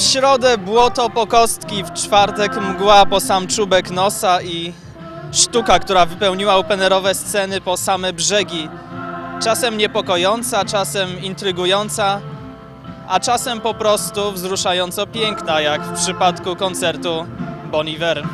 W środę błoto po kostki, w czwartek mgła po sam czubek nosa i sztuka, która wypełniła openerowe sceny po same brzegi. Czasem niepokojąca, czasem intrygująca, a czasem po prostu wzruszająco piękna, jak w przypadku koncertu Bon Iver.